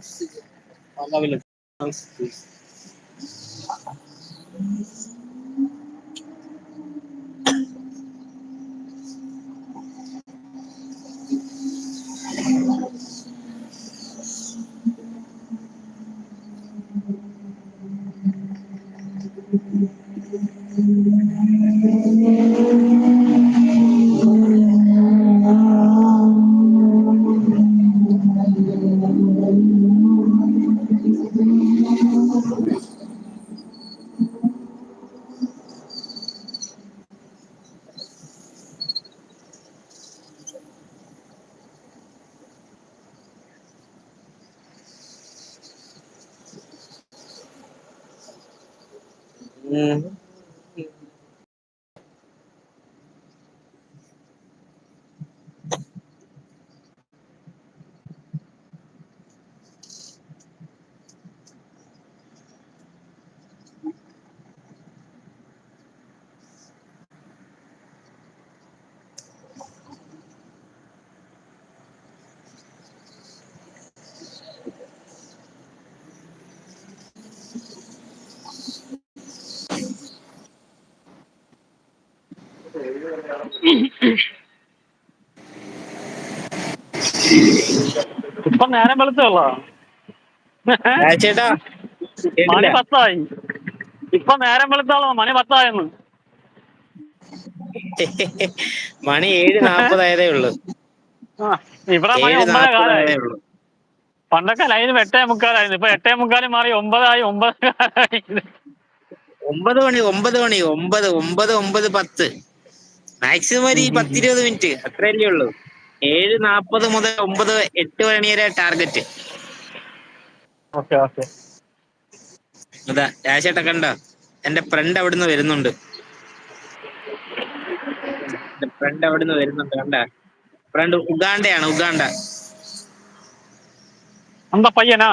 Thanks. All the ഇപ്പൊ നേരം വെളുത്തുള്ള ചേട്ടാ മണി പത്തായി. ഇപ്പൊ നേരം വെളുത്തോളോ മണി പത്തായെന്ന്. മണി ഏഴ് നാപ്പതായതേ ഉള്ളു. ഇവിടെ മണി ഒമ്പത് കാലായി. പണ്ടൊക്കെ ലൈന് എട്ടേ മുക്കാലായിരുന്നു ഇപ്പൊ എട്ടേ മുക്കാലി മാറി ഒമ്പതായി ഒമ്പത് കാലായി. ഒമ്പത് മണി ഒമ്പത് മണി ഒമ്പത് ഒമ്പത് ഒമ്പത് പത്ത്. മാക്സിമം ഒരു പത്തിരുപത് മിനിറ്റ് അത്രയല്ലേ ഉള്ളൂ. ഏഴ് നാപ്പത് മുതൽ ഒമ്പത് എട്ട് മണി വരെ ടാർഗറ്റ് ഓക്കെ ഓക്കെ. അതാ രാജേട്ട കണ്ടോ? എന്റെ ഫ്രണ്ട് അവിടുന്ന് വരുന്നുണ്ട്. ഫ്രണ്ട് അവിടുന്ന് വരുന്നുണ്ട് കണ്ട? ഫ്രണ്ട് ഉഗാണ്ടയാണ് ഉഗാണ്ട. എന്താ പയ്യനാ?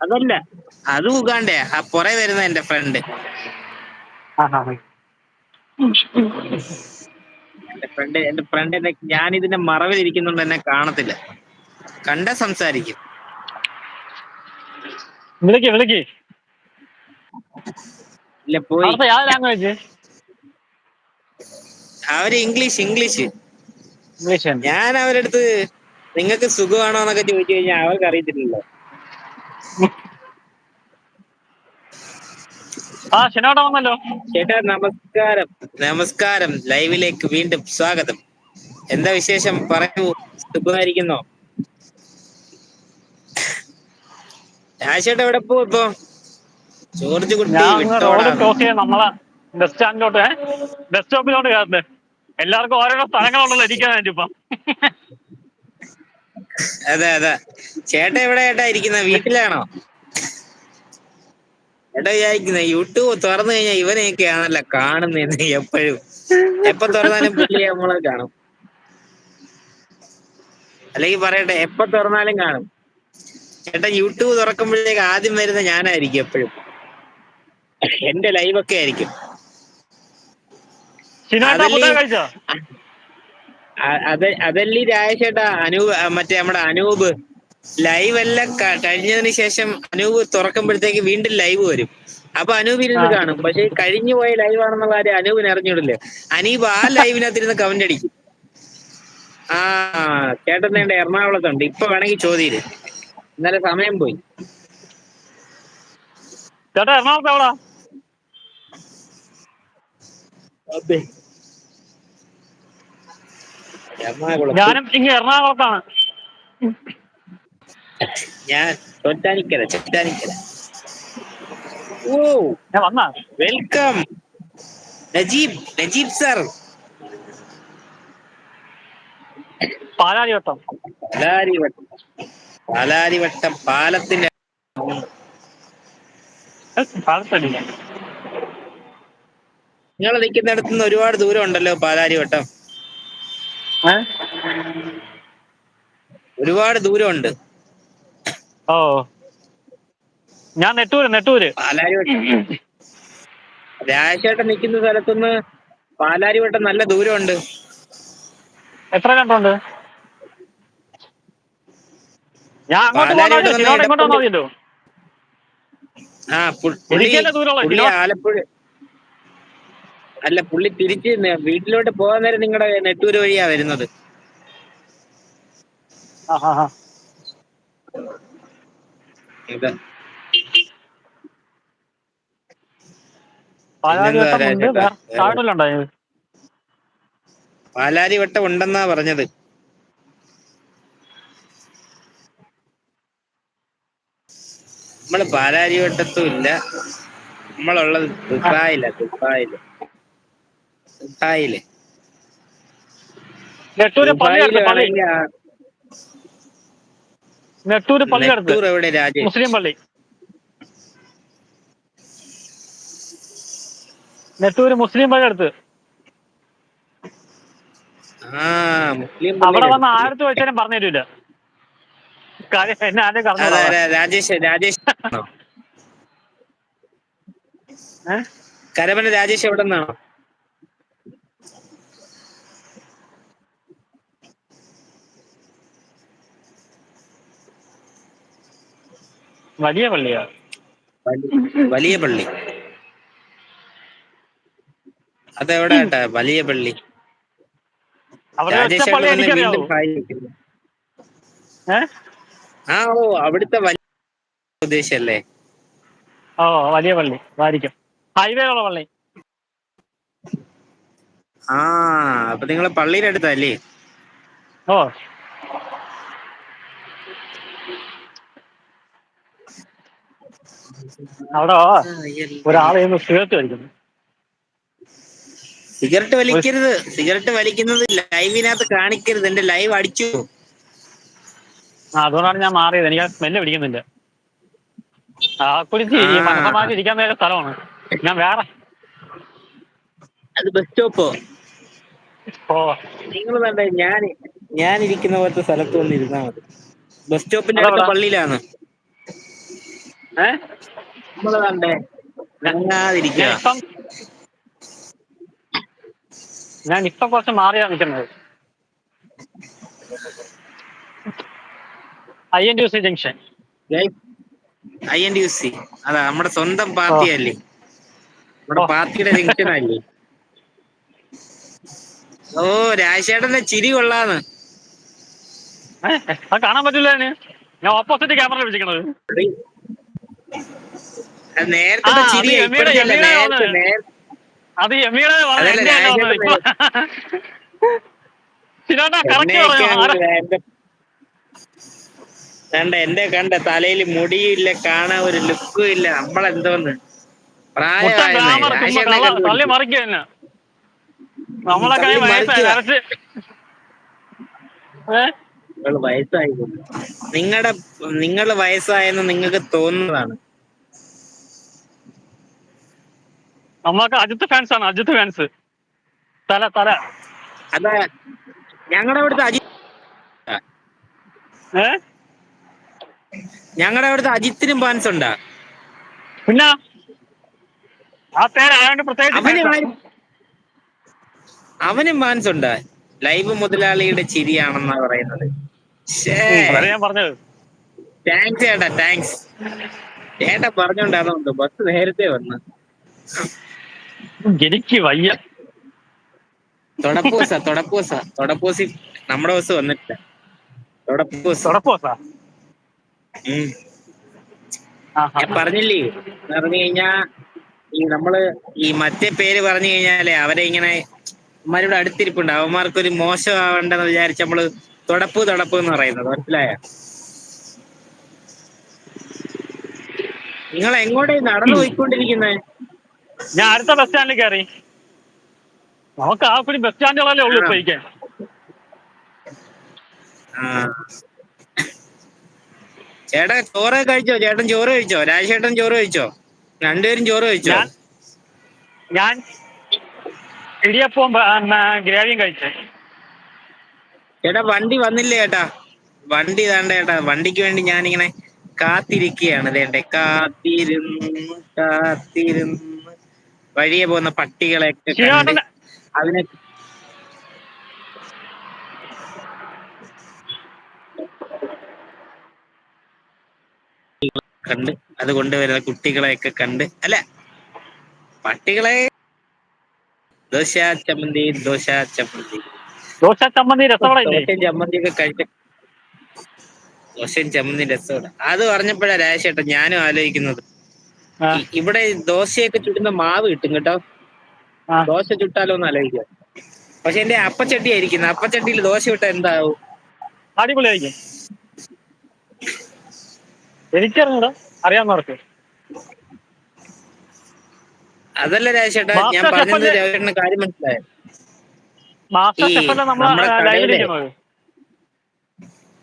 അതല്ല അത് ഉഗാണ്ടയാ. ആ പുറേ വരുന്ന എന്റെ ഫ്രണ്ട് ആ. എന്റെ ഫ്രണ്ട് എന്റെ ഫ്രണ്ട് എന്നെ ഞാൻ ഇതിന്റെ മറവിൽ ഇരിക്കുന്നുണ്ട് എന്നെ കാണത്തില്ല. കണ്ട സംസാരിക്കും. വിളിക്ക് വിളിക്ക്. ഇല്ല പോയി. ലാംഗ്വേജ് അവർ ഇംഗ്ലീഷ് ഇംഗ്ലീഷ്. ഇംഗ്ലീഷ് ഞാൻ അവരടുത്ത് നിങ്ങക്ക് നിങ്ങൾക്ക് സുഖമാണോ എന്നൊക്കെ ചോദിച്ചു കഴിഞ്ഞാൽ അവർക്ക് അറിയത്തില്ലല്ലോ. ആ വന്നല്ലോ. ചേട്ടാ നമസ്കാരം. നമസ്കാരം. ലൈവിലേക്ക് വീണ്ടും സ്വാഗതം. എന്താ വിശേഷം? പറയൂ. സുഖമായിരിക്കുന്നോ? രാജേട്ടാ എവിടെ പോകും ഇപ്പൊ? ജോർജ് കുട്ടി റോഡ് വിട്ടോടാ. ക്രോസ് ചെയ്യാൻ നമ്മളെ ബസ് സ്റ്റാൻഡിലോട്ട് ബസ് സ്റ്റോപ്പിലോട്ട് കയറട്ടെ എല്ലാവർക്കും ഓരോരോ സ്ഥലങ്ങളുണ്ടല്ലോ ഇപ്പം. അതെ അതെ. ചേട്ടാ എവിടെ ചേട്ടാ ഇരിക്കുന്ന? വീട്ടിലാണോ? വിചാരിക്കുന്ന യൂട്യൂബ് തുറന്നു കഴിഞ്ഞാൽ ഇവനെയൊക്കെയാണല്ലോ കാണുന്നത് എപ്പോഴും. എപ്പൊ തുറന്നാലും പുള്ളി നമ്മളെ കാണും. അല്ലെങ്കിൽ പറയട്ടെ എപ്പൊ തുറന്നാലും കാണും. ചേട്ടാ യൂട്യൂബ് തുറക്കുമ്പോഴേക്ക് ആദ്യം വരുന്ന ഞാനായിരിക്കും എപ്പോഴും. എന്റെ ലൈവൊക്കെ ആയിരിക്കും. അതല്ലേ- രാജേട്ടാ അനൂപ് മറ്റേ നമ്മുടെ അനൂപ്. ലൈവ് എല്ലാം കഴിഞ്ഞതിന് ശേഷം അനൂപ് തുറക്കുമ്പോഴത്തേക്ക് വീണ്ടും ലൈവ് വരും. അപ്പൊ അനൂപ് ഇരുന്ന് കാണും. പക്ഷെ കഴിഞ്ഞു പോയ ലൈവ് ആണെന്നുള്ള കാര്യം അനൂപിന് അറിഞ്ഞൂടില്ല? അനീപ് ആ ലൈവിനകത്ത് ഇരുന്ന് കമന്റ് അടിക്കും. ആ ചേട്ടൻ വേണ്ട എറണാകുളത്തുണ്ട്. ഇപ്പൊ വേണമെങ്കിൽ ചോദ്യം ഇന്നലെ സമയം പോയി. ചേട്ടാ എറണാകുളത്ത് എവിടാ? ഞാനും ഇങ്ങ് എറണാകുളത്താണ്. ഞാൻ ചോറ്റാനിക്കര ചോറ്റാനിക്കര ഓ ഞാൻ വന്നാ? Welcome Najeeb Najeeb sir Palarivattom. Palarivattom. Palarivattom പാലത്തിന്റെ പാലത്തടില്ല നിങ്ങൾ നിൽക്കുന്നിടത്ത് നിന്ന് ഒരുപാട് ദൂരം ഉണ്ടല്ലോ പാലാരിവട്ടം. ഒരുപാട് ദൂരമുണ്ട് ഓ. ഞാൻ നെട്ടൂര് നെട്ടൂര്. പാലാരിവട്ടം. രാജേട്ടൻ നിൽക്കുന്ന സ്ഥലത്തുനിന്ന് പാലാരിവട്ടം നല്ല ദൂരമുണ്ട്. എത്ര കണ്ടുണ്ട് ഞാൻ അങ്ങോട്ട് ഇങ്ങോട്ട് ആ പുള്ളി ആലപ്പുഴ അല്ല പുള്ളി തിരിച്ച് വീട്ടിലോട്ട് പോകാൻ നേരം നിങ്ങളുടെ നെട്ടൂര് വഴിയാ വരുന്നത്. ആ ഇത്. പാലാരി വട്ടം ഉണ്ടെന്നാ പറഞ്ഞത്. നമ്മൾ പാലാരി വട്ടത്തും ഇല്ല. നമ്മളുള്ളത് ദുബായില ദുബായിൽ. ദുബായിൽ നെട്ടൂര് പള്ളി ദുബായിൽ അടുത്ത് പള്ളി വേണമെങ്കിൽ ആ- നെട്ടൂര് പള്ളി അടുത്ത് നെട്ടൂർ എവിടെ പള്ളിയടുത്ത് മുസ്ലിം പള്ളി. നെട്ടൂര് മുസ്ലിം പള്ളി അടുത്ത്. അവിടെ വന്ന ആയിരത്തി വെച്ചാലും പറഞ്ഞു തരൂല. കാര്യം എന്നെ ആദ്യം കടന്നു രാജേഷ് രാജേഷ്? കരമന രാജേഷ് എവിടെ നിന്നാണോ വലിയ പള്ളിയാ. വലിയ പള്ളി. അതെവിടെ കേട്ടാ? വലിയ പള്ളി. ആ ഓ അവിടുത്തെ വലിയ ഉദ്ദേശല്ലേ? ഓ വലിയ പള്ളി. വാരിക്കും. ഹൈവേ ഉള്ള പള്ളി. ആ അപ്പൊ നിങ്ങൾ പള്ളിയുടെ അടുത്തല്ലേ ഓ. അവിടെ? ഒരാളെ ഒന്ന് സിഗരറ്റ് വലിക്കുന്നു. സിഗരറ്റ് വലിക്കരുത്. സിഗരറ്റ് വലിക്കുന്നത് ലൈവിനകത്ത് കാണിക്കരുത്. എന്റെ ലൈവ് അടിച്ചു. അതുകൊണ്ടാണ് ഞാൻ മാറിയത്. എനിക്ക് സ്മെല്ല് പിടിക്കുന്നില്ല. ആ കുടിച്ച് ഈ ആ. മനസ്സമാരി ഇരിക്കാൻ നേരെ സ്ഥലമാണ്. ഞാൻ വേറെ അത് ബസ് സ്റ്റോപ്പോ? ഓ. നിങ്ങൾ വേണ്ട ഞാൻ ഞാൻ ഇരിക്കുന്ന പോലത്തെ സ്ഥലത്ത് വന്നിരുന്നാ മതി. ബസ് സ്റ്റോപ്പിന്റെ അടുത്ത പള്ളിയിലാണ്. ഏ? നമ്മൾ കണ്ടേ. ഞങ്ങാതിരിക്കുക ഞാൻ ഇപ്പം ഞാൻ ഇപ്പൊ കുറച്ച് മാറി നിൽക്കുന്നത്. I N T C junction I N D C അതാ നമ്മുടെ സ്വന്തം പാർട്ടി അല്ലേ നമ്മുടെ പാർട്ടിയുടെ ജംഗ്ഷൻ അല്ലേ ഓ രാജേട്ടന്റെ ചിരി കൊള്ളാന്ന്. അത് കാണാൻ പറ്റില്ല ഞാൻ ഓപ്പോസിറ്റ് ക്യാമറ വെച്ചിരിക്കണത് നേരത്തെ ചിരി അത് എമ്മിയുടെ കണ്ട എന്റെ കണ്ട തലയിൽ മുടിയില്ല കാണാൻ ഒരു ലുക്കും ഇല്ല. നമ്മളെന്തോന്ന്? വയസ്സായി. നിങ്ങളുടെ നിങ്ങൾ വയസ്സായെന്ന് നിങ്ങൾക്ക് തോന്നുന്നതാണ്. നമ്മളൊക്കെ അജിത്ത് ഫാൻസ് ആണ് അജിത്ത് ഫാൻസ് തല തല. ഞങ്ങളുടെ അവിടുത്തെ അജിത് ഏ? ഞങ്ങളുടെ അവിടുത്തെ അജിത്തിനും ഫാൻസ് ഉണ്ടാ? പിന്നെ? ആ പേരായോണ്ട് പ്രത്യേകിച്ച് അവന് ഫാൻസ് ഉണ്ട്? ലൈവ് മുതലാളിയുടെ ചിരിയാണെന്നാ പറയുന്നത്. ഞാൻ പറഞ്ഞത്. താങ്ക്സ് ചേട്ടാ താങ്ക്സ് ചേട്ടാ പറഞ്ഞോണ്ടാ ബസ് നേരത്തെ വന്ന്. എനിക്ക് വയ്യ. തൊടപ്പൂസ തൊടപ്പൂസ തുടപ്പൂസി നമ്മുടെ ബസ് വന്നിട്ടില്ല. തൊടപ്പൂസ്. തുടപ്പോസാ? ഉം. ഞാൻ പറഞ്ഞില്ലേ പറഞ്ഞു കഴിഞ്ഞാ ഈ നമ്മൾ ഈ മറ്റേ പേര് പറഞ്ഞു കഴിഞ്ഞാലേ അവരെ ഇങ്ങനെ അവന്മാരുടെ അടുത്തിരിപ്പുണ്ട്. അവന്മാർക്കൊരു മോശമാവണ്ടെന്ന് വിചാരിച്ച് നമ്മൾ തുടപ്പ് തുടപ്പ് എന്ന് പറയുന്നത്. മനസ്സിലായ? നിങ്ങൾ എങ്ങോട്ടേ നടന്നു പോയിക്കൊണ്ടിരിക്കുന്നത് ഞാൻ അടുത്ത ബസ് സ്റ്റാൻഡിൽ കയറി നമുക്ക് ആ കൂടി ബസ് സ്റ്റാൻഡുകളല്ലേ ഉള്ളൂ ആ. ചേട്ടാ ചോറ് കഴിച്ചോ? ചേട്ടൻ ചോറ് കഴിച്ചോ? രാജേട്ടൻ ചോറ് കഴിച്ചോ? രണ്ടുപേരും ചോറ് കഴിച്ചോ? ഞാൻ ഇടിയപ്പവും ഗ്രേവിയും കഴിച്ചേ. ചേട്ടാ വണ്ടി വന്നില്ലേ ചേട്ടാ? വണ്ടി ഇതാണ്ട് ചേട്ടാ വണ്ടിക്ക് വേണ്ടി ഞാനിങ്ങനെ കാത്തിരിക്കുകയാണ്. ദേണ്ടെ കാത്തിരുന്നു കാത്തിരുന്ന്. വഴിയെ പോകുന്ന പട്ടികളെ കണ്ട് അതിനെ കണ്ട് അത് കൊണ്ടുവരുന്ന കുട്ടികളെയൊക്കെ കണ്ട് അല്ല? പട്ടികളെ ദോശ ചമ്മന്തി ദോശ ചമ്മന്തി. ദോശ ചമ്മന്തി ദോശയും ചമ്മന്തി ഒക്കെ കഴിച്ച ദോശയും ചമ്മന്തി രസമാണ് അത് പറഞ്ഞപ്പോഴാ രാജേട്ടൻ ഞാനും ആലോചിക്കുന്നത്. ഇവിടെ ദോശയൊക്കെ ചുടുന്ന മാവ് കിട്ടും കേട്ടോ. ദോശ ചുട്ടാലോ എന്ന് ആലോചിക്കാം പക്ഷെ എന്റെ അപ്പച്ചട്ടി ആയിരിക്കുന്നത് അപ്പച്ചട്ടിയിൽ ദോശ ഇട്ടാ എന്താവും അടിപൊളിയായിരിക്കും. എനിക്കറിഞ്ഞൂടാ. അറിയാവുന്നവർക്ക് അതല്ല രാജേട്ടാ ഞാൻ പറഞ്ഞത്? രാജേട്ടന് കാര്യം മനസ്സിലായോ?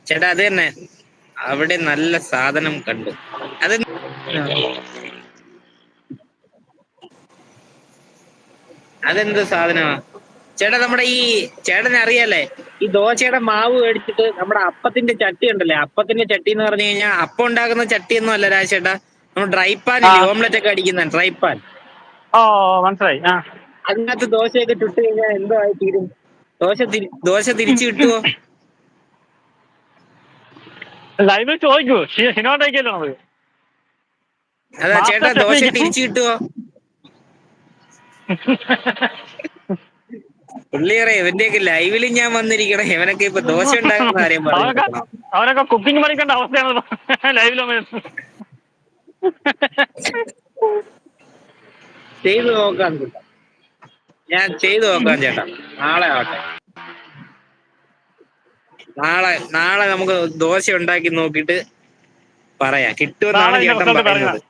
ചേട്ടാ അത് തന്നെ. അവിടെ നല്ല സാധനം കണ്ടു. അത് അതെന്ത് സാധനമാ ചേട്ടാ നമ്മുടെ ഈ ചേട്ടനെ അറിയാലേ ഈ ദോശയുടെ മാവ് മേടിച്ചിട്ട് നമ്മുടെ അപ്പത്തിന്റെ ചട്ടി ഉണ്ടല്ലേ? അപ്പത്തിന്റെ ചട്ടി എന്ന് പറഞ്ഞു കഴിഞ്ഞാൽ അപ്പം ഉണ്ടാക്കുന്ന ചട്ടി ഒന്നും അല്ല രാജേട്ടാ നമ്മൾ ഡ്രൈ പാൻ ഓംലെറ്റ് ഒക്കെ അടിക്കുന്ന ഡ്രൈ പാൻ ഓ മനസ്സിലായി. അതിനകത്ത് ദോശയൊക്കെ ചുട്ട് കഴിഞ്ഞാൽ എന്തോ ആയി തീരും. ദോശ ദോശ തിരിച്ചു കിട്ടുമോ ലൈവിൽ ചോദിക്കൂ. അതാ ചേട്ടാ ദോശ തിരിച്ചു കിട്ടുവോ? പുള്ളിയറേ ഇവന്റെയൊക്കെ ലൈവിൽ ഞാൻ വന്നിരിക്കണേ ഇവനൊക്കെ ഇപ്പൊ ദോശ ഉണ്ടാക്കുന്ന കാര്യം പറഞ്ഞു. അവനൊക്കെ കുക്കിംഗ് പഠിക്കേണ്ട അവസ്ഥയാണ് ലൈവിൽ ചെയ്തു നോക്കാം ചേട്ടാ. ഞാൻ ചെയ്തു നോക്കാം ചേട്ടാ. നാളെ ആവട്ടെ. നാളെ നാളെ നമുക്ക് ദോശ ഉണ്ടാക്കി നോക്കിട്ട് പറയാം. കിട്ടുമെന്നാണ് ചേട്ടൻ പറയുന്നത്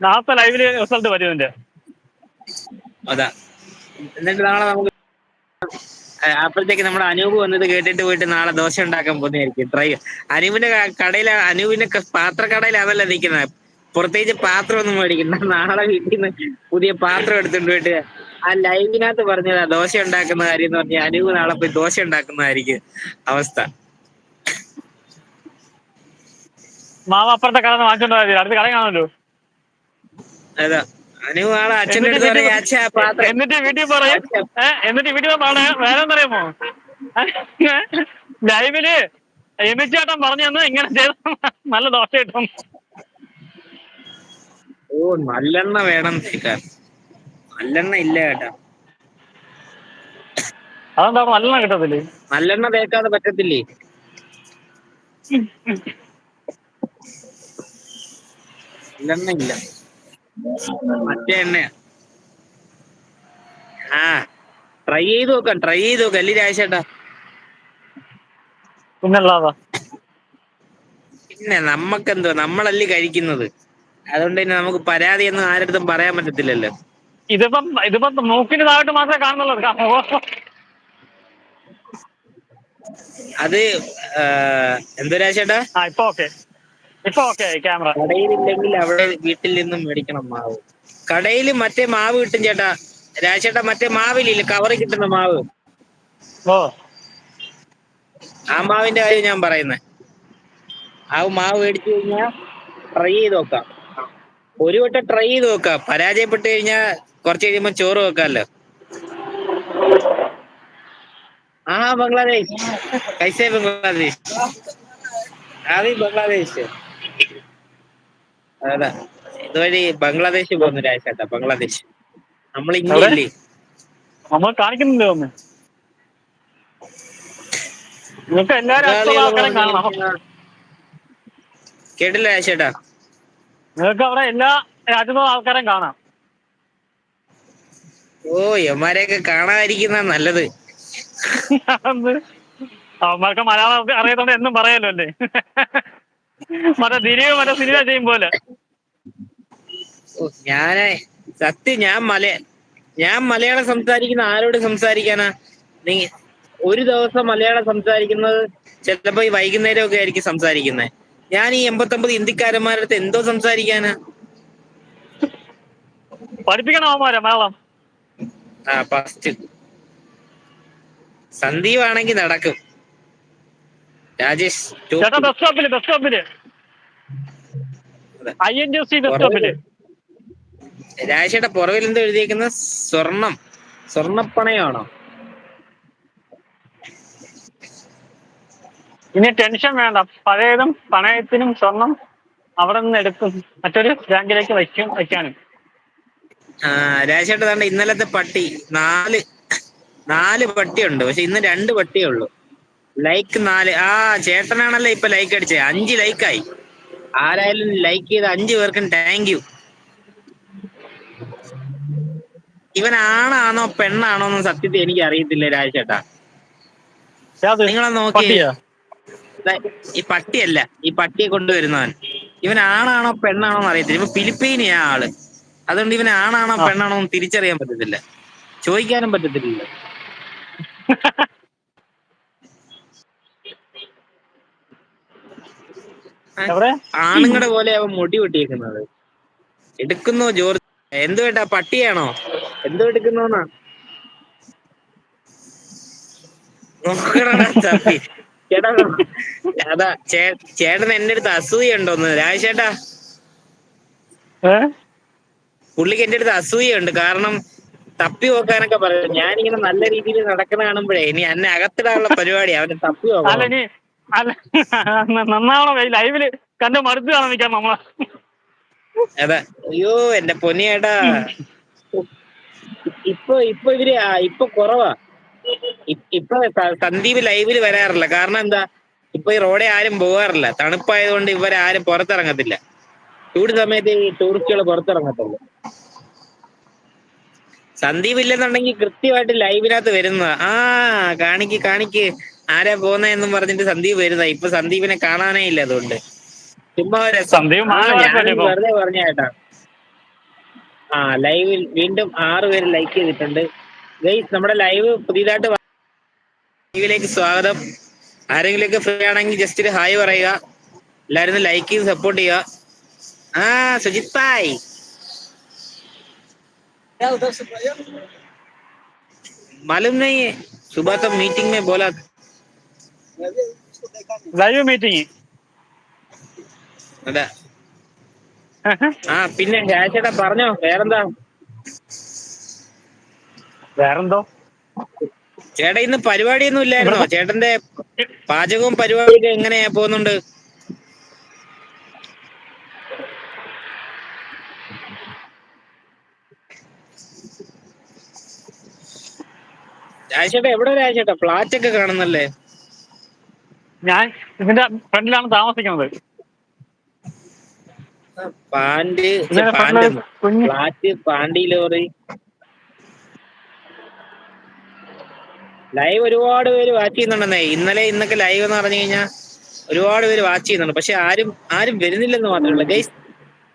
നാളത്തെ ലൈവിൽ റിസൾട്ട് വരും അതാ. എന്നിട്ട് നാളെ നമുക്ക് അപ്പോഴത്തേക്ക് നമ്മുടെ അനൂപ് വന്നത് കേട്ടിട്ട് പോയിട്ട് നാളെ ദോശ ഉണ്ടാക്കാൻ പോകുന്നതായിരിക്കും. ട്രൈ അനൂപിന്റെ കടയിൽ കടയില അനൂപിന്റെ പാത്രക്കടയിൽ അതല്ല നിൽക്കുന്നത്. പ്രത്യേകിച്ച് പാത്രം ഒന്നും മേടിക്കണ്ട. നാളെ വീട്ടിൽ നിന്ന് പുതിയ പാത്രം എടുത്തുകൊണ്ട് പോയിട്ട് ആ ലൈവിനകത്ത് പറഞ്ഞതാ ദോശ ഉണ്ടാക്കുന്ന കാര്യം എന്ന് പറഞ്ഞാൽ അനൂപ് നാളെ പോയി ദോശ ഉണ്ടാക്കുന്നതായിരിക്കും അവസ്ഥ. മാമ അപ്പുറത്തെ കടന്ന് വാങ്ങിച്ചോണ്ടോ. അടുത്ത കട കാണുമല്ലോ. അതാ. എന്നിട്ട് വീട്ടിൽ പറയും എന്നിട്ട് വീട്ടിൽ പറയാ. വേറെ എന്തറിയാമോ ലൈവിൽ എമിച്ചേട്ടൻ പറഞ്ഞു തന്നു ഇങ്ങനെ ചെയ്ത നല്ല ദോശ കിട്ടും. ഓ നല്ലെണ്ണ വേണം നല്ലെണ്ണ ഇല്ല കേട്ടാ അതെന്താ നല്ലെണ്ണ കിട്ടത്തില്ലേ? നല്ലെണ്ണ തേക്കാതെ പറ്റത്തില്ലേ? നല്ലെണ്ണ ഇല്ല. മറ്റേ എണ്ണ ആ ട്രൈ ചെയ്ത് നോക്കാം ട്രൈ ചെയ്ത് നോക്കാം. അല്ലേ രാജേട്ടാ പിന്നല്ലാതാ. പിന്നെ നമ്മക്കെന്തോ നമ്മളല്ലേ കഴിക്കുന്നത്. അതുകൊണ്ട് തന്നെ നമുക്ക് പരാതി എന്ന് ആരടുത്തും പറയാൻ പറ്റത്തില്ലല്ലോ. ഇതിപ്പം ഇതിപ്പം മൂക്കിന് താഴോട്ട് മാത്രമേ കാണുന്നുള്ളൂ. അത് എന്തോ രാജേട്ടാ ആ ഇപ്പൊ ഓക്കെ ഇപ്പൊ ഓക്കെ ക്യാമറ കടയിലില്ലെങ്കിൽ അവിടെ വീട്ടിൽ നിന്നും മേടിക്കണം മാവ്. കടയിൽ മറ്റേ മാവ് കിട്ടും ചേട്ടാ. രാജേട്ടാ മറ്റേ മാവില്ലേ കവറിൽ കിട്ടുന്ന മാവ്? ഓ. ആ മാവിന്റെ കാര്യം ഞാൻ പറയുന്നത് ആ മാവ് മേടിച്ചു കഴിഞ്ഞാൽ ട്രൈ ചെയ്ത് നോക്കാം. ഒരു വട്ടം ട്രൈ ചെയ്ത് നോക്കാം. പരാജയപ്പെട്ടു കഴിഞ്ഞാൽ കുറച്ച് കഴിയുമ്പോ ചോറ് വെക്കാമല്ലോ. ആ ബംഗ്ലാദേശ്. കൈസേ ബംഗ്ലാദേശ്. ആദ്യം ബംഗ്ലാദേശ്. ഇതുവഴി ബംഗ്ലാദേശ് പോകുന്ന രാജേട്ടാ ബംഗ്ലാദേശ്. നമ്മൾ ഇന്ത്യയില്ലേ നമ്മൾ കാണിക്കുന്നില്ലേ ഒന്ന്? നിങ്ങൾക്ക് കാണണം. കേട്ടില്ല രാജേട്ടാ? നിങ്ങൾക്ക് അവിടെ എല്ലാ രാജ്യത്തുള്ള ആൾക്കാരെയും കാണാം. ഓ എമാരെയൊക്കെ കാണാതിരിക്കുന്ന നല്ലത്? അവന്മാർക്ക് മലയാളം അറിയാത്തോണ്ട് എന്നും പറയാലോ അല്ലേ? മറ്റേ ദിലീപ് മറ്റേ സിനിമ ചെയ്യും പോലെ. ഞാൻ സത്യം ഞാൻ മല ഞാൻ മലയാളം സംസാരിക്കുന്ന ആരോട് സംസാരിക്കാനാ? നീ ഒരു ദിവസം മലയാളം സംസാരിക്കുന്നത് ചിലപ്പോ ഈ വൈകുന്നേരം ഒക്കെ ആയിരിക്കും സംസാരിക്കുന്നത് ഞാൻ ഈ എൺപത്തൊമ്പത് ഹിന്ദിക്കാരന്മാരുടെ അടുത്ത് എന്തോ സംസാരിക്കാനാ? പഠിപ്പിക്കണം അവന്മാരെ മലയാളം. ആ ഫസ്റ്റ് സന്ദീപ് ആണെങ്കിൽ നടക്കും. രാജേഷ് ചേട്ടാ. ബസ് സ്റ്റോപ്പിൽ ബസ് സ്റ്റോപ്പിൽ I N G C bus സ്റ്റോപ്പിൽ രാജേഷിയുടെ പുറകിൽ എന്തോ എഴുതിയേക്കുന്ന? സ്വർണം. സ്വർണപ്പണയാണോ ഇനി ടെൻഷൻ വേണ്ട. പഴയതും പണയത്തിനും സ്വർണം അവിടെ നിന്ന് എടുക്കും. മറ്റൊരു ബാങ്കിലേക്ക് വയ്ക്കും വയ്ക്കാനും. താണ്ട ഇന്നലത്തെ പട്ടി. നാല് നാല് പട്ടിയുണ്ട്. പക്ഷെ ഇന്ന് രണ്ട് പട്ടിയേ ഉള്ളൂ. ലൈക്ക് നാല്. ആ ചേട്ടനാണല്ലോ ഇപ്പൊ ലൈക്ക് അടിച്ചത് അഞ്ച് ലൈക്ക് ആയി. ആരായാലും ലൈക്ക് ചെയ്ത അഞ്ചു പേർക്കും താങ്ക് യു ഇവൻ ആണാണോ പെണ്ണാണോ എന്ന് സത്യത്തിൽ എനിക്ക് അറിയത്തില്ല രാജേട്ടാ? നിങ്ങളെ നോക്കി ഈ പട്ടിയല്ല. ഈ പട്ടിയെ കൊണ്ടുവരുന്നവൻ. ഇവൻ ആണാണോ പെണ്ണാണോ എന്ന് അറിയത്തില്ല. ഇവൻ ഫിലിപ്പീനിയാ ആൾ. അതുകൊണ്ട് ഇവൻ ആണാണോ പെണ്ണാണോന്ന് പെണ്ണാണോ എന്ന് തിരിച്ചറിയാൻ പറ്റത്തില്ല. ചോദിക്കാനും പറ്റത്തില്ല. ആണുങ്ങളുടെ പോലെ അവൻ മുടി വെട്ടിയേക്കുന്നത്. എടുക്കുന്നോ ജോർജ്? എന്തു വേട്ടാ പട്ടിയാണോ? എന്തോ എടുക്കുന്നോന്നാ? നോക്കണടാ തപ്പി. ചേട്ടാ അതാ ചേട്ടൻ എന്റെ അടുത്ത് അസൂയുണ്ടോന്ന്. രാജേട്ടാ ഏ? പുള്ളിക്ക് എന്റെ അടുത്ത് അസൂയുണ്ട്. കാരണം തപ്പി നോക്കാനൊക്കെ പറയും ഞാനിങ്ങനെ നല്ല രീതിയിൽ നടക്കുന്ന കാണുമ്പോഴേ ഇനി എന്നെ അകത്തിടാനുള്ള പരിപാടി അവന് തപ്പി ഇനി അല്ല നന്നാവണം കൈ ലൈവിൽ. കണ്ട് മടുത്ത് കാണാൻ നിൽക്കാം നമ്മളെ. അതെ. അയ്യോ എന്റെ പൊന്നിയേട്ടാ ഇപ്പൊ ഇപ്പൊ ഇവർ ഇപ്പൊ കുറവാ. ഇപ്പൊ സന്ദീപ് ലൈവിൽ വരാറില്ല. കാരണം എന്താ? ഇപ്പൊ ഈ റോഡെ ആരും പോകാറില്ല. തണുപ്പായതുകൊണ്ട് ഇവരാരും പുറത്തിറങ്ങത്തില്ല. ചൂട് സമയത്ത് ഈ ടൂറിസ്റ്റുകൾ പുറത്തിറങ്ങത്തില്ല. സന്ദീപ് ഇല്ലെന്നുണ്ടെങ്കിൽ കൃത്യമായിട്ട് ലൈവിനകത്ത് വരുന്നതാ. ആ കാണിക്ക് കാണിക്ക്. ആരാ പോന്നെന്നും പറഞ്ഞിട്ട് സന്ദീപ് വരുന്നതാ ഇപ്പൊ സന്ദീപിനെ കാണാനേ ഇല്ല അതുകൊണ്ട് ചുമ്മാ ഒരു രസം. സന്ദീപ് ആ, മാറി ഞാനും വരത്തില്ലേ ഇപ്പൊ? വെറുതെ പറഞ്ഞ കേട്ടാ ആ ലൈവിൽ വീണ്ടും ആറ് പേര് ലൈക്ക് ചെയ്തിട്ടുണ്ട് ഗൈസ് നമ്മുടെ ലൈവ് പുതിയതായിട്ട് വ- ലൈവിലേക്ക് സ്വാഗതം ആരെങ്കിലുമൊക്കെ ഫ്രീ ആണെങ്കിൽ ജസ്റ്റ് ഒരു ഹായ് പറയുക എല്ലാവരും ലൈക്ക് ചെയ്ത് സപ്പോർട്ട് ചെയ്യുക ആ സുജിത് ഭായ് मालूम नहीं है सुबह तो मीटिंग में बोला ലൈവ് മീറ്റിംഗ് അതെ. ആ പിന്നെ രാജേട്ടാ പറഞ്ഞോ വേറെന്താ? വേറെന്തോ? ചേട്ടാ ഇന്ന് പരിപാടിയൊന്നും ഇല്ലായിരുന്നോ? ചേട്ടന്റെ പാചകവും പരിപാടിയൊക്കെ എങ്ങനെയാ പോകുന്നുണ്ട്? രാജേട്ടാ എവിടെ രാജേട്ടാ? ഫ്ലാറ്റ് ഒക്കെ കാണുന്നല്ലേ? ഞാൻ ഇതിന്റെ ഫ്രണ്ടിലാണ് താമസിക്കുന്നത്. പാണ്ടി ഫ്ലാറ്റ് ലോറി. ലൈവ് ഒരുപാട് പേര് വാച്ച് ചെയ്യുന്നുണ്ടെന്നേ. ഇന്നലെ ഇന്നൊക്കെ ലൈവ് എന്ന് പറഞ്ഞു കഴിഞ്ഞാൽ ഒരുപാട് പേര് വാച്ച് ചെയ്യുന്നുണ്ട്. പക്ഷെ ആരും ആരും വരുന്നില്ലെന്ന് മാത്രമേ ഉള്ളൂ. ഗൈസ്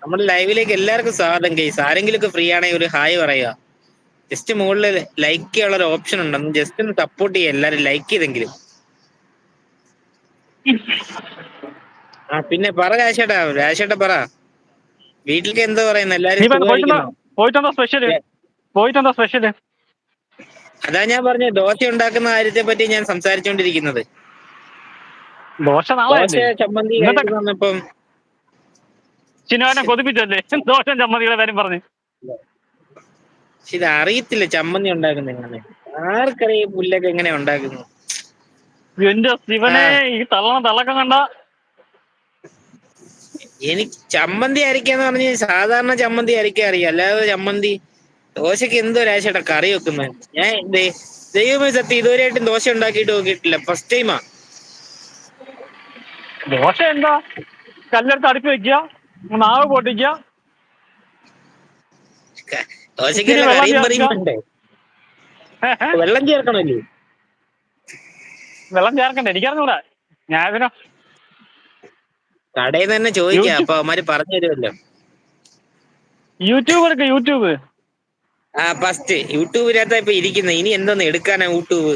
നമ്മുടെ ലൈവിലേക്ക് എല്ലാവർക്കും സ്വാഗതം ഗൈസ്. ആരെങ്കിലും ഒക്കെ ഫ്രീ ആണെങ്കിൽ ഒരു ഹായ് പറയുക. ജസ്റ്റ് മുകളിൽ ലൈക്ക് ചെയ്യാനുള്ള ഒരു ഓപ്ഷൻ ഉണ്ടെന്ന് ജസ്റ്റ് ഒന്ന് സപ്പോർട്ട് ചെയ്യുക എല്ലാവരും ലൈക്ക് ചെയ്തെങ്കിലും. ആ പിന്നെ പറ രാശേട്ടാ രാശേട്ടാ പറ. വീട്ടിലേക്ക് എന്താ പറയുന്നത് എല്ലാരും സ്പെഷ്യൽ സ്പെഷ്യൽ അതാ. ഞാൻ പറഞ്ഞ ദോശ ഉണ്ടാക്കുന്ന കാര്യത്തെ പറ്റി ഞാൻ സംസാരിച്ചോണ്ടിരിക്കുന്നത്. ദോശ ചമ്മന്തി വന്നപ്പം ചിനുവിനെ കൊതിപ്പിച്ചല്ലേ ദോശം ചമ്മന്തിയുടെ കാര്യം പറഞ്ഞു. ഇത് അറിയത്തില്ല ചമ്മന്തി ഉണ്ടാക്കുന്ന എങ്ങനെ. ആർക്കറിയാം പുല്ലൊക്കെ എങ്ങനെ ഉണ്ടാക്കുന്നു എന്റെ ശിവനെ ഈ തള്ളണ തള്ളക്കം കണ്ട? എനിക്ക് ചമ്മന്തി അരക്കാന്ന് പറഞ്ഞ സാധാരണ ചമ്മന്തി അരക്കാൻ അറിയാം. അല്ലാതെ ചമ്മന്തി ദോശക്ക് എന്തോ രാശേട്ടാ കറി വെക്കുന്നത് ഞാൻ ദൈവമേ സത്യം ഇതുവരെയായിട്ടും ദോശ ഉണ്ടാക്കിയിട്ട് നോക്കിയിട്ടില്ല. ഫസ്റ്റ് ടൈമാ ദോശ എന്താ? കല്ലെടുത്ത് അടുപ്പ് വെക്കുക നാവ് പൊട്ടിക്ക ദോശക്ക് വെള്ളം ചേർക്കണല്ലേ വെള്ളം ചേർക്കണ്ട എനിക്കറിഞ്ഞൂടാ. ഞാൻ ഇതിനോ കടയിൽ തന്നെ ചോദിക്കാം അപ്പൊ അവന്മാര് പറഞ്ഞു തരുമല്ലോ. യൂട്യൂബ് എടുക്ക യൂട്യൂബ്. ആ ഫസ്റ്റ് യൂട്യൂബിനകത്താ ഇപ്പൊ ഇരിക്കുന്നത് ഇനി എന്തോന്ന് എടുക്കാനാ യൂട്യൂബ്?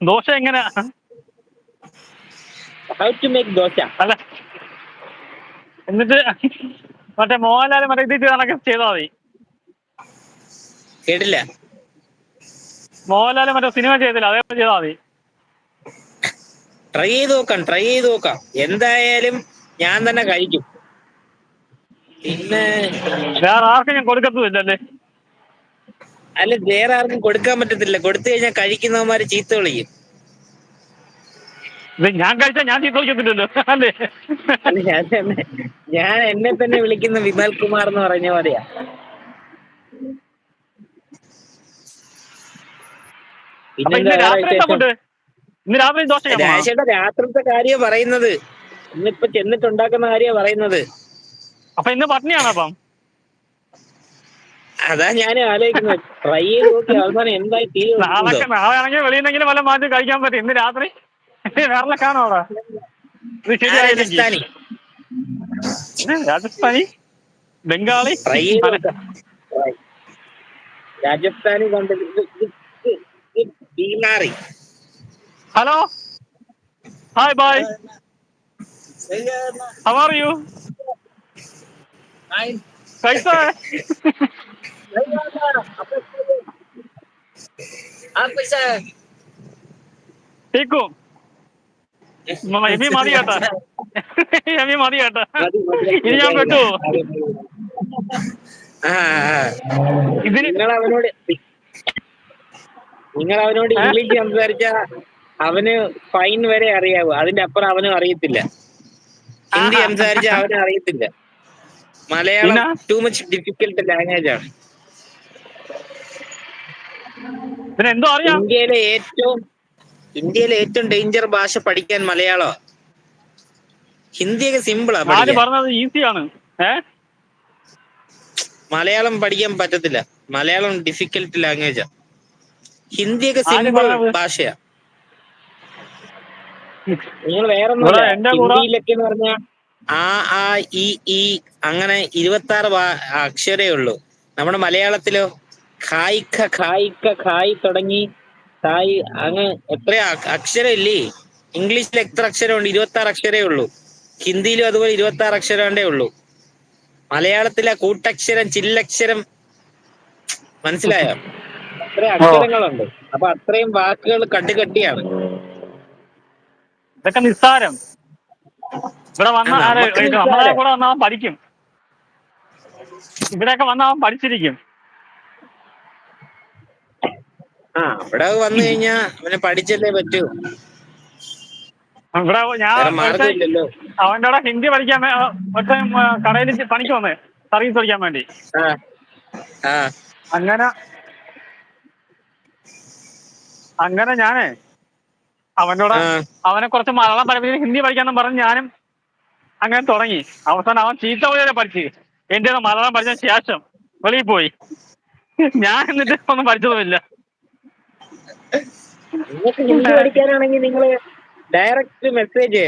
ദോശ എങ്ങനെ? How to make dosa? അല്ല. എന്നിട്ട് മറ്റേ മോഹൻലാൽ മറ്റേ ഇത് കണക്ക് ചെയ്താൽ മതി. കേട്ടില്ല. മോഹൻലാൽ മറ്റേ സിനിമ ചെയ്തില്ല അതേ ചെയ്താൽ മതി. ട്രൈ ചെയ്ത് നോക്കാം ട്രൈ ചെയ്ത് നോക്കാം. എന്തായാലും ഞാൻ തന്നെ കഴിക്കും. പിന്നെ വേറെ ആർക്കും ഞാൻ കൊടുക്കത്തുമില്ലല്ലേ അല്ല? വേറെ ആർക്കും കൊടുക്കാൻ പറ്റത്തില്ല. കൊടുത്തു കഴിഞ്ഞാൽ കഴിക്കുന്നവന്മാര് ചീത്ത വിളിക്കും. ഞാൻ കഴിച്ചാൽ ഞാൻ ചീത്ത വിളിക്കത്തില്ലല്ലോ അല്ലേ? ഞാൻ എന്നെ തന്നെ വിളിക്കുന്ന വിമൽ കുമാർ എന്ന് പറഞ്ഞ പോലെയാ. അപ്പൊ ഇന്ന് രാത്രി ദോശ രാശിയുടെ രാത്രിത്തെ കാര്യം പറയുന്നത്. ഇന്നിപ്പൊ ചെന്നിട്ടുണ്ടാക്കുന്ന കാര്യ പറയുന്നത്. അപ്പൊ ഇന്ന് പട്ടിണിയാണോ അപ്പം? അതാ ഞാൻ ആലോചിക്കുന്നത് ട്രൈ ചെയ്ത് നോക്കി അവസാനം എന്തായി നാളെ തീരുമാനിച്ചോ നാളെ ആണെങ്കിൽ വെളിയിൽ നിന്നെങ്കിലും വല്ല മാറ്റി കഴിക്കാൻ പറ്റും. ഇന്ന് രാത്രി വേറെ കാണോ അവിടെ? രാജസ്ഥാനി. രാജസ്ഥാനി? ബംഗാളി? ട്രൈ ചെയ്ത് രാജസ്ഥാനി കൊണ്ട് Binari. Hello. Hi, bye. How are you? Fine. कैसा है आप कैसा है ठीक हो मैं भी मारी आता ये भी मारी आता यहाँ बैठो हाँ हाँ നിങ്ങൾ അവനോട്? ഇംഗ്ലീഷ് സംസാരിച്ച അവന് ഫൈൻ വരെ അറിയാവൂ. അതിന്റെ അപ്പുറം അവനും അറിയത്തില്ല. ഹിന്ദി. സംസാരിച്ച അവനും അറിയത്തില്ല. Malayalam too much difficult language ആണ്. എന്തോ അറിയാം? ഇന്ത്യയിലെ ഏറ്റവും ഇന്ത്യയിലെ ഏറ്റവും ഡേഞ്ചർ ഭാഷ പഠിക്കാൻ മലയാളം. ഹിന്ദിയൊക്കെ സിമ്പിളാ പറഞ്ഞത് ഈസിയാണ് മലയാളം പഠിക്കാൻ പറ്റത്തില്ല. മലയാളം ഡിഫിക്കൽട്ട് ലാംഗ്വേജാ ഹിന്ദിയൊക്കെ സിമ്പിൾ ഭാഷയാ. നിങ്ങൾ വേറെ ഇവിടെ എന്റെ ഹിന്ദിയിലൊക്കെ എന്ന് പറഞ്ഞാൽ ആ ആ ഇ ഈ അങ്ങനെ ഇരുപത്തി ആറ് അക്ഷരേ ഉള്ളൂ. നമ്മുടെ മലയാളത്തിലോ ഖായിക്ക ഖായിക്ക ഖായി തുടങ്ങി ഖായി അങ്ങ് എത്ര അക്ഷരം ഇല്ലേ ഇംഗ്ലീഷിൽ എത്ര അക്ഷരമുണ്ട്? ഇരുപത്തി ആറ് അക്ഷരേ ഉള്ളൂ. ഹിന്ദിയിലും അതുപോലെ ഇരുപത്തി ആറ് അക്ഷരണ്ടേ ഉള്ളൂ. മലയാളത്തിലെ കൂട്ടക്ഷരം ചില്ലക്ഷരം മനസ്സിലായോ? അത്ര അക്ഷരങ്ങളുണ്ട്. അപ്പൊ അത്രയും വാക്കുകൾ കട്ടിക്കട്ടിയാണ് ഇതൊക്കെ നിസ്സാരം. ഇവിടെ വന്ന ആരെ നമ്മളെ കൂടെ വന്നാൽ അവൻ പഠിക്കും. ഇവിടെയൊക്കെ വന്ന അവൻ പഠിച്ചിരിക്കും. ആ ഇവിടെ വന്നു കഴിഞ്ഞാ അവനെ പഠിച്ചല്ലേ പറ്റൂ. ഇവിടെ ഞാൻ അവന്റെ അവിടെ ഹിന്ദി പഠിക്കാൻ ഒരുത്തൻ കടയിൽ പണിക്ക് വന്നേ. സർവീസ് പഠിക്കാൻ വേണ്ടി. അങ്ങനെ അങ്ങനെ ഞാനേ അവനോട് അവനെ കുറച്ച് മലയാളം പഠിപ്പിച്ച് ഹിന്ദി പഠിക്കാന്നും പറഞ്ഞ് ഞാനും അങ്ങനെ തുടങ്ങി. അവസാനം അവൻ ചീത്ത പോലെ പഠിച്ച്. എന്റെ മലയാളം പഠിച്ച ശേഷം വെളിയിൽ പോയി. ഞാൻ എന്നിട്ട് ഒന്നും പഠിച്ചതുമില്ല. നിങ്ങൾക്ക് ഹിന്ദി പഠിക്കാനാണെങ്കിൽ നിങ്ങൾ ഡയറക്റ്റ് മെസ്സേജ്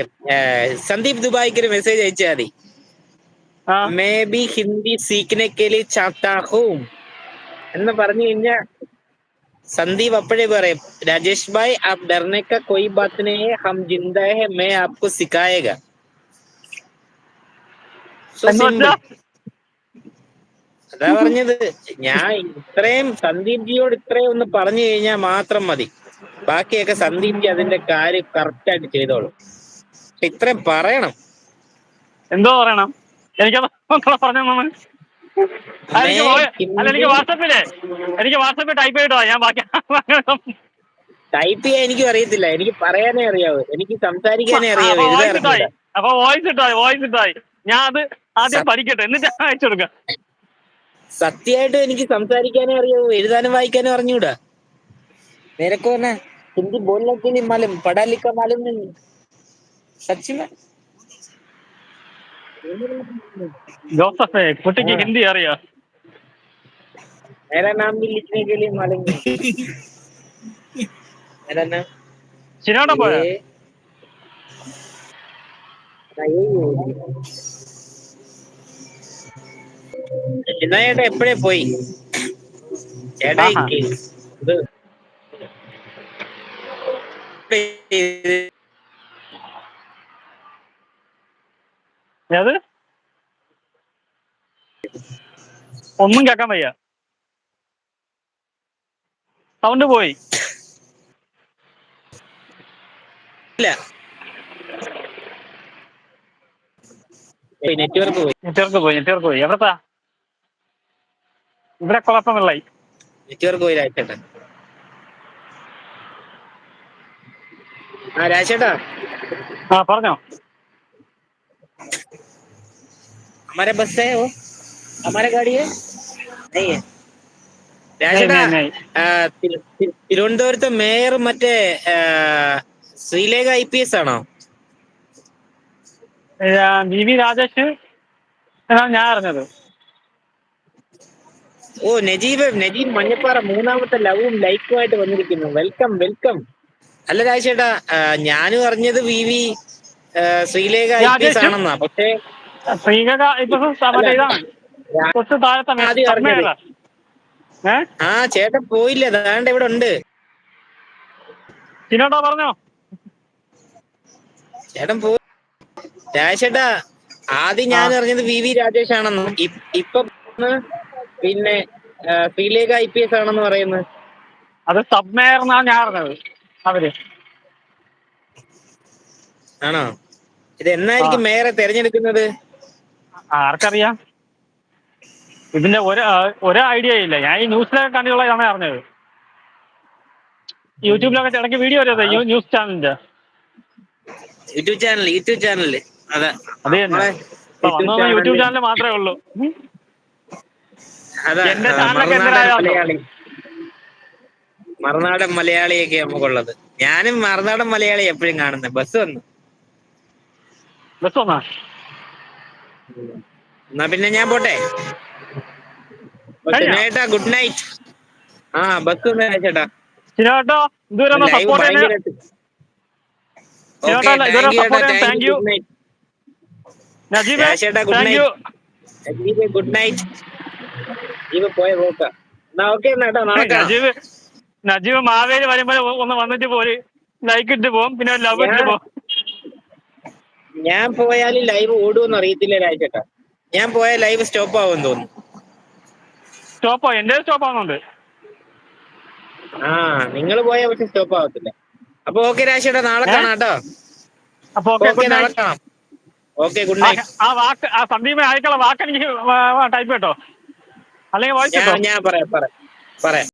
സന്ദീപ് ദുബായിക്ക് ഒരു മെസ്സേജ് അയച്ചാൽ മതി. ആ. മേ ബി ഹിന്ദി സീക്കിനെ കെ ചാത്താഹും ചാഹത്താ ഹൂം എന്ന് പറഞ്ഞു കഴിഞ്ഞാ സന്ദീപ് അപ്പോഴേ പറയും രാജേഷ് ഭായ് ആ ഡർനെ കൊയ് ബാത്തിനെ ഹം ജിന്ദ മേ ആപ്കു സിക്കായക അതാ പറഞ്ഞത്. ഞാൻ ഇത്രയും സന്ദീപ് ജിയോട് ഇത്രയും ഒന്ന് പറഞ്ഞു കഴിഞ്ഞാൽ മാത്രം മതി. ബാക്കിയൊക്കെ സന്ദീപ് ജി അതിന്റെ കാര്യം കറക്റ്റ് ആയിട്ട് ചെയ്തോളൂ. ഇത്രയും പറയണം. എന്തോ പറയണം. എനിക്കത് പറഞ്ഞു അല്ല എനിക്ക് വാട്സപ്പിൽ എനിക്ക് വാട്സപ്പിൽ ടൈപ്പ് ചെയ്തിട്ടോ? ഞാൻ ബാക്കി ടൈപ്പ് ചെയ്യാൻ എനിക്കും അറിയത്തില്ല. എനിക്ക് പറയാനേ അറിയാവൂ. എനിക്ക് സംസാരിക്കാനേ അറിയാവൂ. അപ്പൊ വോയിസ് ഇട്ടായി വോയിസ് ഇട്ടായി. ഞാൻ അത് ആദ്യം പഠിക്കട്ടെ. എന്നിട്ട് അയച്ചു കൊടുക്കാം. സത്യമായിട്ട് എനിക്ക് സംസാരിക്കാനേ അറിയാവൂ. എഴുതാനും വായിക്കാനും അറിഞ്ഞൂടാ. നിനക്ക് തന്നെ ഹിന്ദി ബോലിനെ മാലും പഠാലിക്ക മാലും സച്ചിമ ജോസഫേ കുട്ടിക്ക് ആ. ഹിന്ദി അറിയാ मेरा नाम भी लिखने के लिए मालूम नहीं मेरा नाम ശരിയാണോ പോയ ये हाँ, यही है। എന്നാ ചേട്ടാ എപ്പോഴേ പോയി ചേട്ടാ ആഹാ. ഈ ഇത് ഏത്? ഒന്നും കേക്കാൻ വയ്യ. സൗണ്ട് പോയി നെറ്റ്വർക്ക് പോയി. നെറ്റ്വർക്ക് പോയി നെറ്റ്വർക്ക് പോയി. എവിടത്താ? ഇവിടെ കുഴപ്പമില്ലായി. നെറ്റ്വർക്ക് പോയി രാജേട്ടാ. ആ രാജേട്ടാ. ആ പറഞ്ഞോ. हमारे बस है वो हमारे गाड़ी है नहीं है രാജേട്ടാ नहीं, नहीं, ആ, തിരു- തിരു- തിരുവനന്തപുരത്തെ മേയർ മറ്റേ ആ, ശ്രീലേഖ ഐ പി എസ് ആണോ വി വി രാജേഷ് എന്നാണ് ഞാൻ അറിഞ്ഞത് ഓ നജീബ് നജീബ് മഞ്ഞപ്പാറ മൂന്നാമത്തെ ലവും ലൈക്കുമായിട്ട് വന്നിരിക്കുന്നു വെൽക്കം വെൽക്കം അല്ല രാജേട്ടാ ആ, ഞാനും അറിഞ്ഞത് വി വി ആ, Sreelekha I P S? ആണെന്നാ പക്ഷേ ശ്രീകക ഇപ്പൊ മറ്റേ ഇതാണ് തൊട്ട് താഴത്തെ ആദ്യം അറിഞ്ഞത്. സബ്മേള. ഏ ആ ചേട്ടൻ പോയില്ല ദാണ്ട് ഇവിടെ ഉണ്ട് ചിന്നോട്ടാ പറഞ്ഞോ ചേട്ടൻ പോയി രാജേഷേട്ടാ ആദ്യം ഞാൻ. അറിഞ്ഞത് വി വി രാജേഷ് ആണെന്ന് ഇപ്പൊ പിന്നെ ശ്രീലേഖ ഐ പി എസ് ആണെന്ന് പറയുന്നത് അത് സബ്മേയർ എന്നാണ് ഞാൻ അറിഞ്ഞത് അവർ ആണോ? ഇത് എന്നായിരിക്കും മേയറെ തെരഞ്ഞെടുക്കുന്നത്? ആർക്കറിയാം? ഇതിന്റെ ഒരു ഒരു ഐഡിയ ഇല്ല. ഞാൻ ഈ ന്യൂസിലൊക്കെ കണ്ടിട്ടുള്ള അറിഞ്ഞത്. യൂട്യൂബിലൊക്കെ ഇടയ്ക്ക് വീഡിയോ വരുന്നത് ന്യൂസ് ചാനലിന്റെ. YouTube channel YouTube channel. അതെ. യൂട്യൂബ് ചാനൽ മാത്രമേ ഉള്ളൂ. എന്റെ ചാനലൊക്കെ മറുനാടൻ മലയാളിയൊക്കെ നമുക്കുള്ളത്. ഞാനും മറുനാടൻ മലയാളി എപ്പോഴും കാണുന്നത് ബസ് വന്നു. എന്നാ. പിന്നെ ഞാൻ പോട്ടെ? ചേട്ടാ ഗുഡ് നൈറ്റ് ആ ബസ് വന്നു ചേട്ടാ ഇതുവരെ support thank you you. Good night Najeeb good night ജീവ പോയ പോക്ക. എന്നാ ഓക്കെ എന്നാ നജീബ് നജീബ് മാവേലി വരുമ്പോ ഒന്ന് വന്നിട്ട് പോര്. ലൈക്ക് ഇട്ട് പോകും പിന്നെ ലവ് ഇട്ട് പോവും. പോകും ഞാൻ പോയാൽ ലൈവ് ഓടുമെന്ന് അറിയത്തില്ല രാജേട്ടാ. ഞാൻ പോയാൽ ലൈവ് സ്റ്റോപ്പ് ആവുമെന്ന് തോന്നുന്നു. സ്റ്റോപ്പോ എന്റെ സ്റ്റോപ്പ് ആവുന്നുണ്ട്. ആ നിങ്ങൾ പോയാൽ പക്ഷെ സ്റ്റോപ്പ് ആവത്തില്ല. അപ്പൊ ഓക്കെ രാജേട്ടാ നാളെ? കാണാം കേട്ടോ. അപ്പൊ ഓക്കെ നാളെ കാണാം. ഓക്കെ ഗുഡ് നൈറ്റ് ആ വാക്ക് ആ സന്ദീപ് അയക്കുള്ള വാക്ക് എനിക്ക് ടൈപ്പ് കേട്ടോ. അല്ലെങ്കിൽ ഞാൻ പറയാം പറയാം പറയാം.